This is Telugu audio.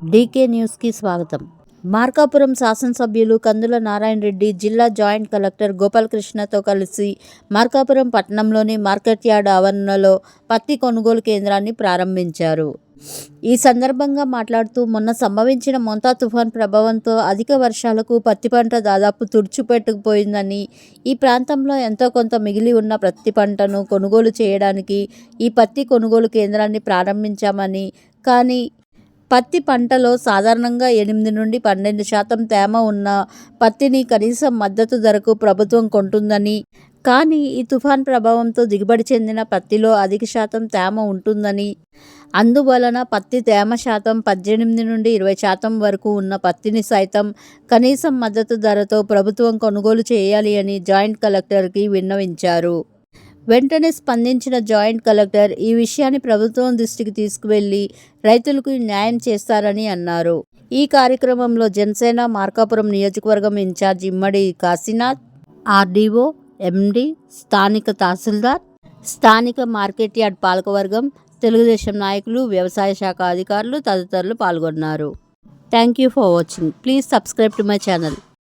డీకే న్యూస్కి స్వాగతం. మార్కాపురం శాసనసభ్యులు కందుల నారాయణ రెడ్డి జిల్లా జాయింట్ కలెక్టర్ గోపాలకృష్ణతో కలిసి మార్కాపురం పట్టణంలోని మార్కెట్ యార్డ్ ఆవరణలో పత్తి కొనుగోలు కేంద్రాన్ని ప్రారంభించారు. ఈ సందర్భంగా మాట్లాడుతూ మొన్న సంభవించిన మొంతా తుఫాన్ ప్రభావంతో అధిక వర్షాలకు పత్తి పంట దాదాపు తుడిచిపెట్టుకుపోయిందని ఈ ప్రాంతంలో ఎంతో కొంత మిగిలి ఉన్న పత్తి పంటను కొనుగోలు చేయడానికి ఈ పత్తి కొనుగోలు కేంద్రాన్ని ప్రారంభించామని కానీ పత్తి పంటలో సాధారణంగా ఎనిమిది నుండి పన్నెండు శాతం తేమ ఉన్న పత్తిని కనీస మద్దతు ధరకు ప్రభుత్వం కొంటుందని. కానీ ఈ తుఫాన్ ప్రభావంతో దిగుబడి చెందిన పత్తిలో అధిక శాతం తేమ ఉంటుందని. అందువలన పత్తి తేమ శాతం పద్దెనిమిది నుండి ఇరవై శాతం వరకు ఉన్న పత్తిని సైతం కనీసం మద్దతు ధరతో ప్రభుత్వం కొనుగోలు చేయాలి అని జాయింట్ కలెక్టర్కి విన్నవించారు. వెంటనే స్పందించిన జాయింట్ కలెక్టర్ ఈ విషయాన్ని ప్రభుత్వం దృష్టికి తీసుకువెళ్ళి రైతులకు న్యాయం చేస్తారని అన్నారు. ఈ కార్యక్రమంలో జనసేన మార్కాపురం నియోజకవర్గం incharge Immadi Kashinath RDO MD స్థానిక తహసీల్దార్ స్థానిక మార్కెట్ యార్డ్ పాలకవర్గం తెలుగుదేశం నాయకులు వ్యవసాయ శాఖ అధికారులు తదితరులు పాల్గొన్నారు. Thank you for watching. Please subscribe to my channel.